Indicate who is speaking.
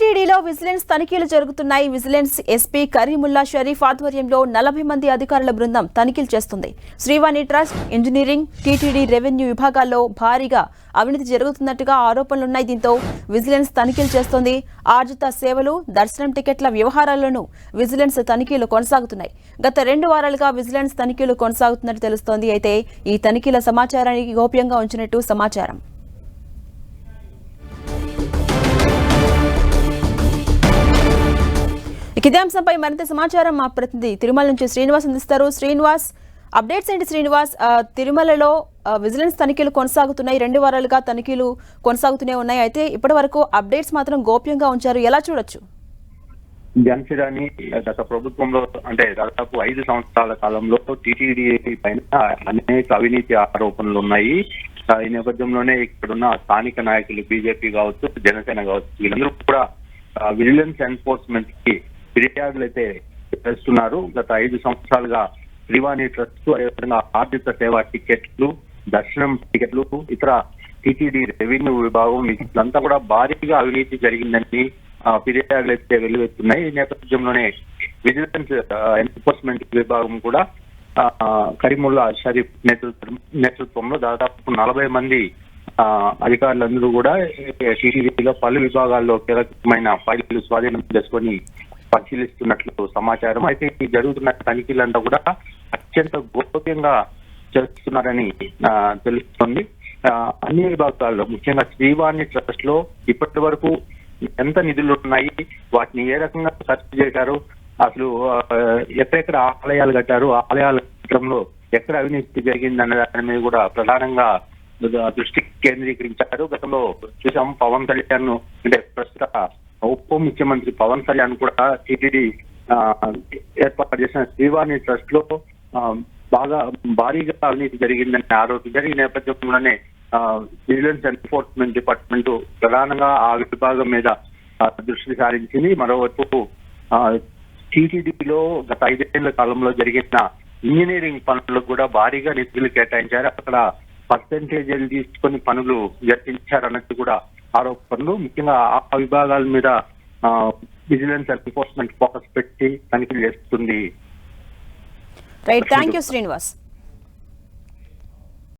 Speaker 1: టీటీడీలో విజిలెన్స్ తనిఖీలు జరుగుతున్నాయి. విజిలెన్స్ ఎస్పీ కరీముల్లా షరీఫ్ ఆధ్వర్యంలో నలభై మంది అధికారుల బృందం తనిఖీలు చేస్తుంది. Srivani trust engineering TTD revenue విభాగాల్లో భారీగా అవినీతి జరుగుతున్నట్టుగా ఆరోపణలున్నాయి. దీంతో విజిలెన్స్ తనిఖీలు చేస్తోంది. ఆర్జిత సేవలు దర్శనం టికెట్ల వ్యవహారాలను విజిలెన్స్ తనిఖీలు కొనసాగుతున్నాయి. గత రెండు వారాలుగా విజిలెన్స్ తనిఖీలు కొనసాగుతున్నట్టు తెలుస్తోంది. అయితే ఈ తనిఖీల సమాచారానికి గోప్యంగా ఉంచినట్టు సమాచారం. ఇదే అంశంపై మరింత సమాచారం మా ప్రతినిధి తిరుమల నుంచి శ్రీనివాస్ అందిస్తారు. శ్రీనివాస్ అప్డేట్స్ ఏంటి శ్రీనివాస్? తిరుమలలో విజిలెన్స్ తనిఖీలు కొనసాగుతున్నాయి. రెండు వారాలుగా తనిఖీలు కొనసాగుతూనే ఉన్నాయి. అయితే ఇప్పటి వరకు అప్డేట్స్ మాత్రం గోప్యంగా ఉంచారు. ఎలా చూడొచ్చు?
Speaker 2: జన్సిరాని గత ప్రభుత్వంలో అంటే దాదాపు ఐదు సంవత్సరాల కాలంలో టీటీడీ పైన అనేక అవినీతి ఆరోపణలు ఉన్నాయి. ఈ నేపథ్యంలోనే ఇక్కడున్న స్థానిక నాయకులు బీజేపీ కావచ్చు జనసేన కావచ్చు వీళ్ళందరూ కూడా విజిలెన్స్ ఎన్ఫోర్స్మెంట్కి ఫిర్యాదులు అయితే చేస్తున్నారు. గత ఐదు సంవత్సరాలుగా శ్రీవాణి ట్రస్ట్ అదేవిధంగా ఆర్థిక సేవా టికెట్లు దర్శనం టికెట్లు ఇతర టీటీడీ రెవెన్యూ విభాగం వీళ్ళంతా కూడా భారీగా అవినీతి జరిగిందని ఆ, ఫిర్యాదులు అయితే వెలువెత్తున్నాయి. ఈ నేపథ్యంలోనే విజిలెన్స్ ఎన్ఫోర్స్మెంట్ విభాగం కూడా ఆ, కరీముల్లా షరీఫ్ నేతృత్వం నేతృత్వంలో దాదాపు నలభై మంది ఆ, అధికారులందరూ కూడా టీటీడీలో పలు విభాగాల్లో కీలకమైన ఫైళ్ళు స్వాధీనం చేసుకొని పరిశీలిస్తున్నట్లు సమాచారం. అయితే ఈ జరుగుతున్న తనిఖీలంతా కూడా అత్యంత గోప్యంగా చేస్తున్నారని ఆ, ఆ, అన్ని విభాగాల్లో ముఖ్యంగా శ్రీవాణి ట్రస్ట్లో ఇప్పటి వరకు ఎంత నిధులు ఉన్నాయి వాటిని ఏ రకంగా ఖర్చు చేశారు అసలు ఎక్కడెక్కడ ఆలయాలు కట్టారు ఆలయాల కట్టడంలో ఎక్కడ అవినీతి జరిగింది అనే దాని మీద కూడా ప్రధానంగా దృష్టి కేంద్రీకరించారు. గతంలో చూసాం పవన్ కళ్యాణ్ను అంటే ప్రస్తుత ఉప ముఖ్యమంత్రి పవన్ కళ్యాణ్ కూడా టీటీడీ ఏర్పాటు చేసిన శ్రీవాణి ట్రస్ట్లో ఆ, బాగా భారీగా అవినీతి జరిగిందని ఆరోపణ జరిగిన నేపథ్యంలోనే విజిలెన్స్ ఎన్ఫోర్స్మెంట్ డిపార్ట్మెంట్ ప్రధానంగా ఆ విభాగం మీద దృష్టి సారించింది. మరోవైపు టీటీడీలో గత ఐదేళ్ళ కాలంలో జరిగిన ఇంజనీరింగ్ పనులకు కూడా భారీగా నిధులు కేటాయించారు. అక్కడ పర్సంటేజీలు తీసుకొని పనులు జరిపించారన్నట్టు కూడా ఆరోపణలు ముఖ్యంగా ఆ విభాగాల మీద విజిలెన్స్ ఎన్ఫోర్స్మెంట్ ఫోకస్ పెట్టి తనిఖీలు చేస్తుంది.
Speaker 1: రైట్. Thank you Srinivas.